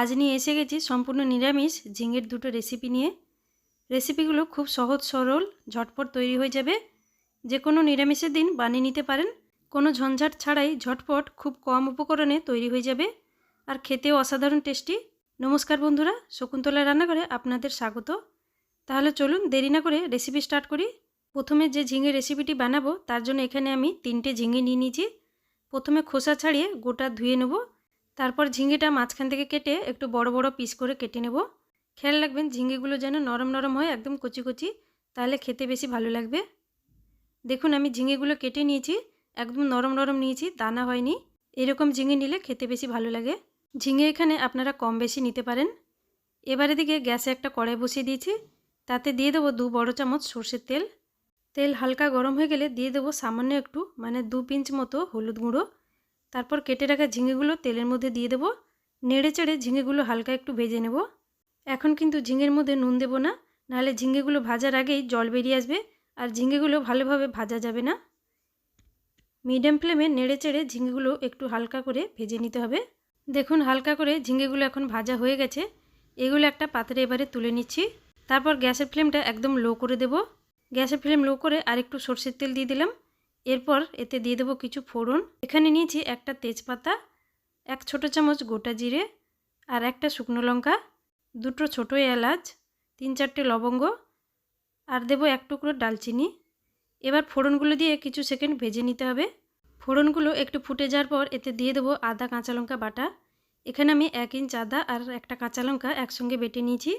আজ নিয়ে এসে গেছি সম্পূর্ণ নিরামিষ ঝিঙের দুটো রেসিপি নিয়ে। রেসিপিগুলো খুব সহজ, সরল, ঝটপট তৈরি হয়ে যাবে। যে কোনো নিরামিষের দিন বানিয়ে নিতে পারেন। কোনো ঝঞ্ঝাট ছাড়াই ঝটপট খুব কম উপকরণে তৈরি হয়ে যাবে। আর খেতেও অসাধারণ টেস্টি। নমস্কার বন্ধুরা শকুন্তলা রান্নাঘরে আপনাদের স্বাগত। তাহলে চলুন দেরি না করে রেসিপি স্টার্ট করি। প্রথমে যে ঝিঙে রেসিপিটি বানাবো, তার জন্য এখানে আমি তিনটে ঝিঙে নিয়ে নিয়েছি। প্রথমে খোসা ছাড়িয়ে গোটা ধুয়ে নেব। তারপর ঝিঙেটা মাঝখান থেকে কেটে একটু বড় বড় পিস করে কেটে নেব। খেয়াল রাখবেন ঝিঙেগুলো যেন নরম নরম হয়, একদম কচি কচি, তাহলে খেতে বেশি ভালো লাগবে। দেখুন আমি ঝিঙেগুলো কেটে নিয়েছি, একদম নরম নরম নিয়েছি দানা হয়নি। এরকম ঝিঙে নিলে খেতে বেশি ভালো লাগে। ঝিঙে এখানে আপনারা কম বেশি নিতে পারেন। এবারে দিকে গ্যাসে একটা কড়াই বসিয়ে দিয়েছি, তাতে দিয়ে দেবো দু বড় চামচ সর্ষের তেল। তেল হালকা গরম হয়ে গেলে দিয়ে দেবো সামান্য একটু মানে দু পিঞ্চ মতো হলুদ গুঁড়ো। তারপর কেটে রাখা ঝিঙেগুলো তেলের মধ্যে দিয়ে দেবো। নেড়ে চেড়ে ঝিঙেগুলো হালকা একটু ভেজে নেব। এখন কিন্তু ঝিঙের মধ্যে নুন দেবো না, নাহলে ঝিঙেগুলো ভাজার আগেই জল বেরিয়ে আসবে আর ঝিঙেগুলো ভালোভাবে ভাজা যাবে না। মিডিয়াম ফ্লেমে নেড়ে চেড়ে ঝিঙেগুলো একটু হালকা করে ভেজে নিতে হবে। দেখুন হালকা করে ঝিঙেগুলো এখন ভাজা হয়ে গেছে। এগুলো একটা পাত্রে এবারে তুলে নিচ্ছি। তারপর গ্যাসের ফ্লেমটা একদম লো করে দেব। গ্যাসের ফ্লেম লো করে আরেকটু সর্ষের তেল দিয়ে দিলাম। এরপর এতে দিয়ে দেবো কিছু ফোড়ন। এখানে নিয়েছি একটা তেজপাতা, এক ছোট চামচ গোটা জিরে আর একটা শুকনো লঙ্কা, দুটো ছোটো এলাচ, তিন চারটে লবঙ্গ আর দেবো এক টুকরো ডালচিনি। এবার ফোড়নগুলো দিয়ে কিছু সেকেন্ড ভেজে নিতে হবে। ফোড়নগুলো একটু ফুটে যাওয়ার পর এতে দিয়ে দেবো আদা কাঁচা লঙ্কা বাটা। এখানে আমি এক ইঞ্চ আদা আর একটা কাঁচা লঙ্কা একসঙ্গে বেটে নিয়েছি।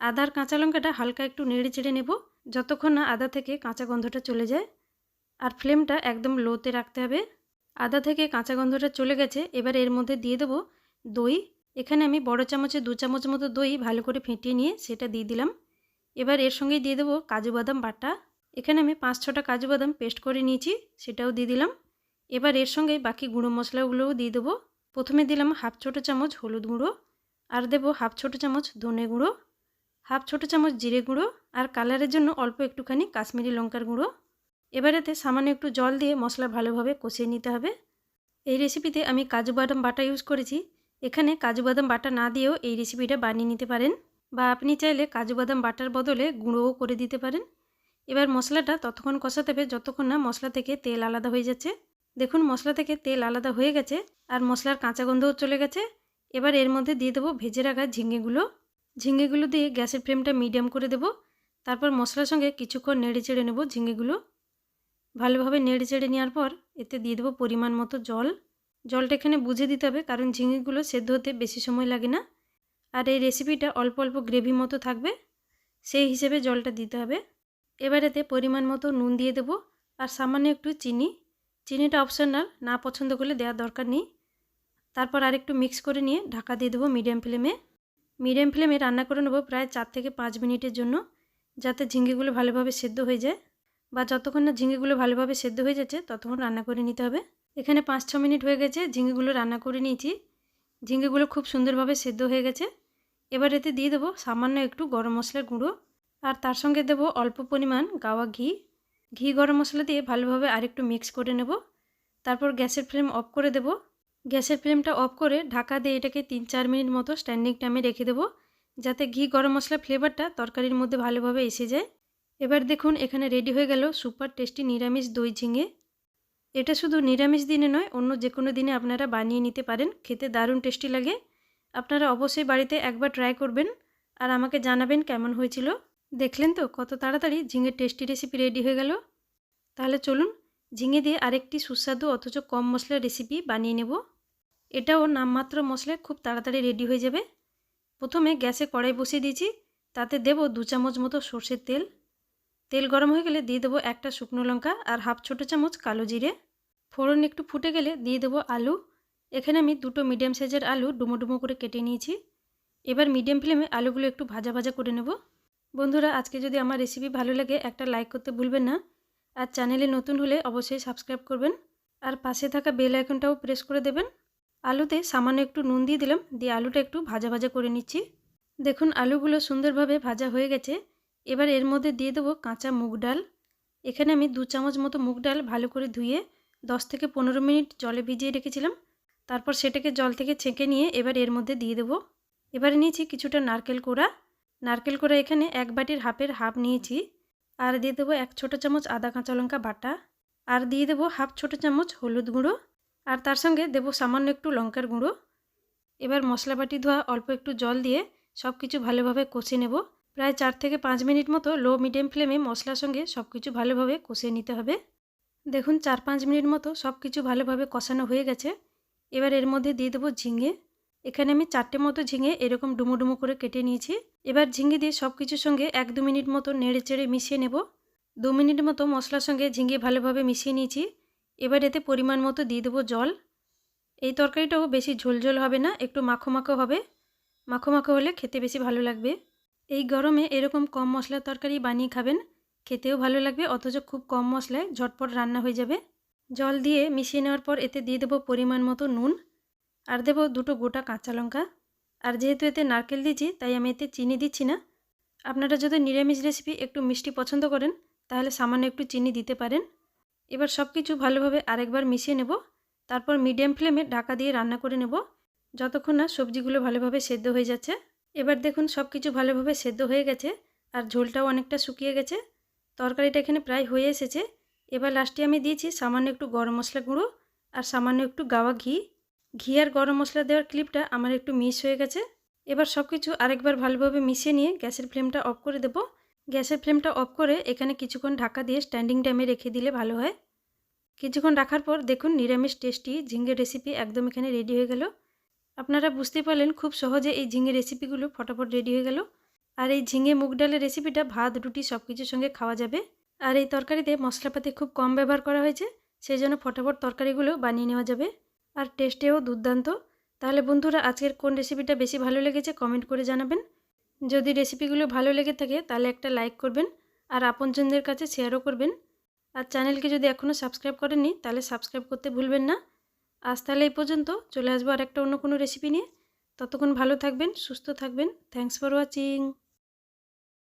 আদার কাঁচা লঙ্কাটা হালকা একটু নেড়ে চেড়ে নেব, যতক্ষণ না আদা থেকে কাঁচা গন্ধটা চলে যায়। আর ফ্লেমটা একদম লোতে রাখতে হবে। আদা থেকে কাঁচা গন্ধটা চলে গেছে, এবার এর মধ্যে দিয়ে দেবো দই। এখানে আমি বড় চামচে দু চামচ মতো দই ভালো করে ফেটিয়ে নিয়ে সেটা দিয়ে দিলাম। এবার এর সঙ্গেই দিয়ে দেবো কাজু বাদাম বাটা। এখানে আমি পাঁচ ছটা কাজু বাদাম পেস্ট করে নিয়েছি, সেটাও দিয়ে দিলাম। এবার এর সঙ্গে বাকি গুঁড়ো মশলাগুলোও দিয়ে দেবো। প্রথমে দিলাম হাফ ছোটো চামচ হলুদ গুঁড়ো, আর দেবো হাফ ছোটো চামচ ধনে গুঁড়ো, হাফ ছোটো চামচ জিরে গুঁড়ো, আর কালারের জন্য অল্প একটুখানি কাশ্মীরি লঙ্কার গুঁড়ো। এবার এতে সামান্য একটু জল দিয়ে মশলা ভালোভাবে কষিয়ে নিতে হবে। এই রেসিপিতে আমি কাজু বাদাম বাটা ইউজ করেছি। এখানে কাজু বাদাম বাটা না দিয়েও এই রেসিপিটা বানিয়ে নিতে পারেন বা আপনি চাইলে কাজু বাদাম বাটার বদলে গুঁড়োও করে দিতে পারেন। এবার মশলাটা ততক্ষণ কষাতে হবে যতক্ষণ না মশলা থেকে তেল আলাদা হয়ে যাচ্ছে। দেখুন মশলা থেকে তেল আলাদা হয়ে গেছে আর মশলার কাঁচা গন্ধও চলে গেছে। এবার এর মধ্যে দিয়ে দেবো ভেজে রাখা ঝিঙেগুলো ঝিঙেগুলো দিয়ে গ্যাসের ফ্লেমটা মিডিয়াম করে দেব। তারপর মশলার সঙ্গে কিছুক্ষণ নেড়ে চেড়ে নেব ঝিঙেগুলো ভালোভাবে নেড়ে চেড়ে নেওয়ার পর এতে দিয়ে দেবো পরিমাণ মতো জল। জলটা এখানে বুঝে দিতে হবে, কারণ ঝিঙেগুলো সেদ্ধ হতে বেশি সময় লাগে না। আর এই রেসিপিটা অল্প অল্প গ্রেভি মতো থাকবে, সেই হিসেবে জলটা দিতে হবে। এবার এতে পরিমাণ মতো নুন দিয়ে দেবো, আর সামান্য একটু চিনি। চিনিটা অপশনাল না পছন্দ করলে দেওয়ার দরকার নেই। তারপর আরেকটু মিক্স করে নিয়ে ঢাকা দিয়ে দেবো মিডিয়াম ফ্লেমে মিডিয়াম ফ্লেমে রান্না করে নেব প্রায় চার থেকে পাঁচ মিনিটের জন্য, যাতে ঝিঙেগুলো ভালোভাবে সেদ্ধ হয়ে যায়। বা যতক্ষণ না ঝিঙেগুলো ভালোভাবে সেদ্ধ হয়ে যাচ্ছে, ততক্ষণ রান্না করে নিতে হবে। এখানে পাঁচ ছ মিনিট হয়ে গেছে ঝিঙেগুলো রান্না করে নিয়েছি। ঝিঙেগুলো খুব সুন্দরভাবে সেদ্ধ হয়ে গেছে। এবার এতে দিয়ে দেবো সামান্য একটু গরম মশলার গুঁড়ো আর তার সঙ্গে দেবো অল্প পরিমাণ গাওয়া ঘি। ঘি গরম মশলা দিয়ে ভালোভাবে আরেকটু মিক্স করে নেব। তারপর গ্যাসের ফ্লেম অফ করে দেব। গ্যাসের ফ্লেমটা অফ করে ঢাকা দিয়ে এটাকে তিন চার মিনিট মতো স্ট্যান্ডিং টাইমে রেখে দেবো, যাতে ঘি গরম মশলা ফ্লেভারটা তরকারির মধ্যে ভালোভাবে এসে যায়। এবার দেখুন, এখানে রেডি হয়ে গেল সুপার টেস্টি নিরামিষ দই ঝিঙে। এটা শুধু নিরামিষ দিনে নয়, অন্য যে কোনো দিনে আপনারা বানিয়ে নিতে পারেন, খেতে দারুণ টেস্টি লাগে। আপনারা অবশ্যই বাড়িতে একবার ট্রাই করবেন আর আমাকে জানাবেন কেমন হয়েছিল। দেখলেন তো, কত তাড়াতাড়ি ঝিঙের টেস্টি রেসিপি রেডি হয়ে গেল। তাহলে চলুন, ঝিঙে দিয়ে আরেকটি সুস্বাদু অথচ কম মশলার রেসিপি বানিয়ে নেব। এটাও নামমাত্র মশলায় খুব তাড়াতাড়ি রেডি হয়ে যাবে। প্রথমে গ্যাসে কড়াই বসিয়ে দিয়েছি, তাতে দেব দু চামচ মতো সর্ষের তেল। তেল গরম হয়ে গেলে দিয়ে দেবো একটা শুকনো লঙ্কা আর হাফ ছোটো চামচ কালো জিরে। ফোড়ন একটু ফুটে গেলে দিয়ে দেবো আলু। এখানে আমি দুটো মিডিয়াম সাইজের আলু ডুমো ডুমো করে কেটে নিয়েছি। এবার মিডিয়াম ফ্লেমে আলুগুলো একটু ভাজা ভাজা করে নেব। বন্ধুরা, আজকে যদি আমার রেসিপি ভালো লাগে, একটা লাইক করতে ভুলবেন না। আর চ্যানেলে নতুন হলে অবশ্যই সাবস্ক্রাইব করবেন। আর পাশে থাকা বেল আইকনটাও প্রেস করে দেবেন। আলুতে সামান্য একটু নুন দিয়ে দিলাম, দিয়ে আলুটা একটু ভাজা ভাজা করে নিচ্ছি। দেখুন, আলুগুলো সুন্দরভাবে ভাজা হয়ে গেছে। এবার এর মধ্যে দিয়ে দেবো কাঁচা মুগ ডাল। এখানে আমি দু চামচ মতো মুগ ডাল ভালো করে ধুয়ে দশ থেকে পনেরো মিনিট জলে ভিজিয়ে রেখেছিলাম। তারপর সেটাকে জল থেকে ছেঁকে নিয়ে এবার এর মধ্যে দিয়ে দেবো। এবারে নিয়েছি কিছুটা নারকেল কোড়া। নারকেল কোড়া এখানে এক বাটির হাফের হাফ নিয়েছি। আর দিয়ে দেবো এক ছোটো চামচ আদা কাঁচা লঙ্কা বাটা। আর দিয়ে দেবো হাফ ছোটো চামচ হলুদ গুঁড়ো। আর তার সঙ্গে দেবো সামান্য একটু লঙ্কার গুঁড়ো। এবার মশলা বাটি ধোয়া অল্প একটু জল দিয়ে সব কিছু ভালোভাবে কষে নেব। প্রায় চার থেকে পাঁচ মিনিট মতো লো মিডিয়াম ফ্লেমে মশলার সঙ্গে সব কিছু ভালোভাবে কষে নিতে হবে। দেখুন, চার পাঁচ মিনিট মতো সব কিছু ভালোভাবে কষানো হয়ে গেছে। এবার এর মধ্যে দিয়ে দেবো ঝিঙে। এখানে আমি চারটে মতো ঝিঙে এরকম ডুমো ডুমো করে কেটে নিয়েছি। এবার ঝিঙে দিয়ে সব কিছুর সঙ্গে এক দু মিনিট মতো নেড়ে চেড়ে মিশিয়ে নেব। দু মিনিট মতো মশলার সঙ্গে ঝিঙে ভালোভাবে মিশিয়ে নিয়েছি। এবার এতে পরিমাণ মতো দিয়ে দেবো জল। এই তরকারিটাও বেশি ঝোলঝোল হবে না, একটু মাখো মাখো হবে। মাখো মাখো হলে খেতে বেশি ভালো লাগবে। এই গরমে এরকম কম মশলার তরকারি বানিয়ে খাবেন। খেতেও ভালো লাগবে, অথচ খুব কম মশলায় ঝটপট রান্না হয়ে যাবে। জল দিয়ে মিশিয়ে নেওয়ার পর এতে দিয়ে দেবো পরিমাণ মতো নুন। আর দেবো দুটো গোটা কাঁচা লঙ্কা। আর যেহেতু এতে নারকেল দিয়েছি, তাই আমি এতে চিনি দিচ্ছি না। আপনারা যদি নিরামিষ রেসিপি একটু মিষ্টি পছন্দ করেন, তাহলে সামান্য একটু চিনি দিতে পারেন। এবার সব কিছু ভালোভাবে আরেকবার মিশিয়ে নেব। তারপর মিডিয়াম ফ্লেমে ঢাকা দিয়ে রান্না করে নেব। যতক্ষণ না সবজিগুলো ভালোভাবে সেদ্ধ হয়ে যাচ্ছে। এবার দেখুন সব কিছু ভালোভাবে সেদ্ধ হয়ে গেছে, আর ঝোলটাও অনেকটা শুকিয়ে গেছে। তরকারিটা এখানে প্রায় হয়ে এসেছে। এবার লাস্টে আমি দিয়েছি সামান্য একটু গরম মশলা গুঁড়ো আর সামান্য একটু গাওয়া ঘি। ঘি আর গরম মশলা দেওয়ার ক্লিপটা আমার একটু মিস হয়ে গেছে। এবার সব কিছু আরেকবার ভালোভাবে মিশিয়ে নিয়ে গ্যাসের ফ্লেমটা অফ করে দেব। গ্যাসের ফ্লেমটা অফ করে এখানে কিছুক্ষণ ঢাকা দিয়ে স্ট্যান্ডিং টাইমে রেখে দিলে ভালো হয়। কিছুক্ষণ রাখার পর দেখুন নিরামিষ টেস্টি ঝিঙ্গের রেসিপি একদম এখানে রেডি হয়ে গেল। আপনারা বুঝতে পারলেন খুব সহজে এই ঝিঙে রেসিপিগুলো ফটাফট রেডি হয়ে গেল। আর এই ঝিঙে মুগ ডালের রেসিপিটা ভাত, রুটি সব কিছুর সঙ্গে খাওয়া যাবে। আর এই তরকারিতে মশলাপাতি খুব কম ব্যবহার করা হয়েছে সেই জন্য ফটাফট তরকারিগুলো বানিয়ে নেওয়া যাবে। আর টেস্টেও দুর্দান্ত। তাহলে বন্ধুরা, আজকের কোন রেসিপিটা বেশি ভালো লেগেছে কমেন্ট করে জানাবেন। যদি রেসিপিগুলো ভালো লেগে থাকে, তাহলে একটা লাইক করবেন আর আপনজনদের কাছে শেয়ারও করবেন। আর চ্যানেলকে যদি এখনও সাবস্ক্রাইব করেননি, তাহলে সাবস্ক্রাইব করতে ভুলবেন না। আজ তাহলে এই পর্যন্ত। চলে আসব আর একটা অন্য কোনো রেসিপি নিয়ে। ততক্ষণ ভালো থাকবেন, সুস্থ থাকবেন। Thanks for watching